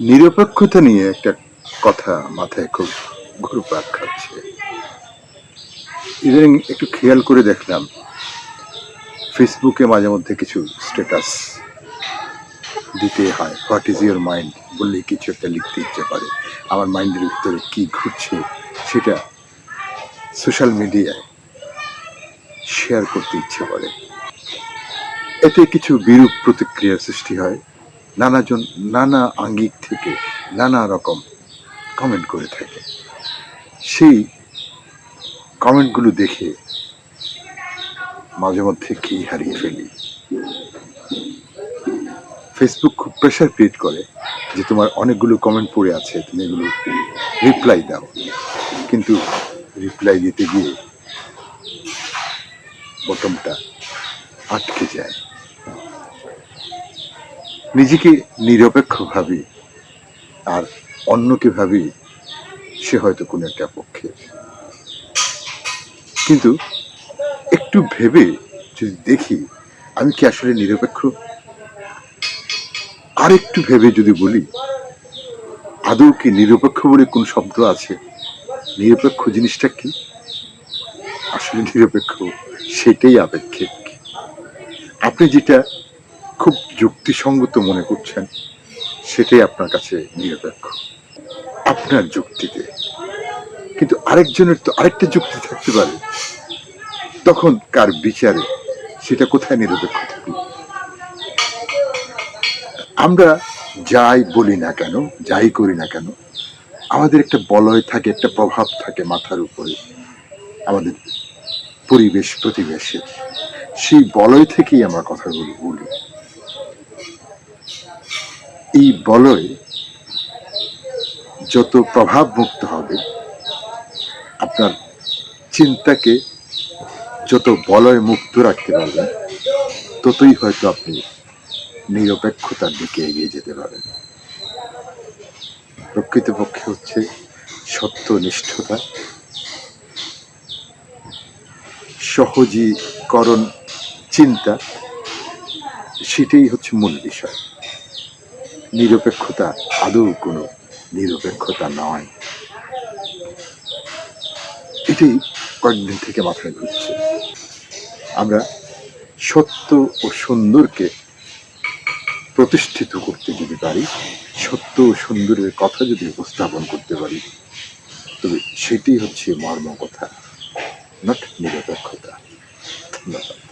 নিরপেক্ষতা নিয়ে একটা কথা মাথায় খুব ঘুরপাক খাচ্ছে। ইদানিং একটু খেয়াল করে দেখলাম, ফেসবুকে মাঝে মধ্যে কিছু স্ট্যাটাস দিতে হয়। হোয়াট ইজ ইউর মাইন্ড বললে কিছু একটা লিখতে ইচ্ছে করে। আমার মাইন্ডের ভিতরে কি ঘুরছে সেটা সোশ্যাল মিডিয়ায় শেয়ার করতে ইচ্ছে করে। এতে কিছু বিরূপ প্রতিক্রিয়ার সৃষ্টি হয়। নানাজন, নানা আঙ্গিক থেকে নানা রকম কমেন্ট করে থাকে। সেই কমেন্টগুলো দেখে মাঝে মধ্যে কি হারিয়ে ফেলি? ফেসবুক খুব প্রেশার ক্রিয়েট করে যে তোমার অনেকগুলো কমেন্ট পড়ে আছে, তুমি এগুলো রিপ্লাই দাও। কিন্তু রিপ্লাই দিতে গিয়ে বটমটা আটকে যায়। নিজেকে নিরপেক্ষ ভাবি, আর অন্যকে ভাবি সে হয়তো কোনো একটা পক্ষে কিন্তু একটু ভেবে যদি দেখি, আমি কি আসলে নিরপেক্ষ? আর একটু ভেবে যদি বলি, আদৌ কি নিরপেক্ষ বলে কোন শব্দ আছে? নিরপেক্ষ জিনিসটা কি? আসলে নিরপেক্ষ, সেটাই আপেক্ষিক আপনি যেটা যুক্তিসঙ্গত মনে করছেন, সেটাই আপনার কাছে নিরপেক্ষ। আপনার যুক্তিতে। কিন্তু আরেকজনের তো আরেকটা যুক্তি থাকতে পারে। তখন কার বিচারে সেটা কোথায় নিরপেক্ষ থাকবে? আমরা যাই বলি না কেন, যাই করি না কেন, আমাদের একটা বলয় থাকে, একটা প্রভাব থাকে মাথার উপরে। আমাদের পরিবেশ প্রতিবেশের সেই বলয় থেকেই আমরা কথাগুলো বলি। এই বলয় যত প্রভাব মুক্ত হবে, আপনার চিন্তাকে যত বলয় মুক্ত রাখতে পারবেন ততই হয়তো আপনি নিরপেক্ষতার দিকে এগিয়ে যেতে পারেন প্রকৃতপক্ষে হচ্ছে সত্য সত্যনিষ্ঠতা, সহজীকরণ, চিন্তা, সেটাই হচ্ছে মূল বিষয়। নিরপেক্ষতা আদৌ কোনো নিরপেক্ষতা নয়। এটি কয়েকদিন থেকে মাথায় ঘুরছে। আমরা সত্য ও সুন্দরকে প্রতিষ্ঠিত করতে যদি পারি, সত্য ও সুন্দরের কথা যদি উপস্থাপন করতে পারি, তবে সেটি হচ্ছে মর্ম কথা নট নিরপেক্ষতা। ধন্যবাদ।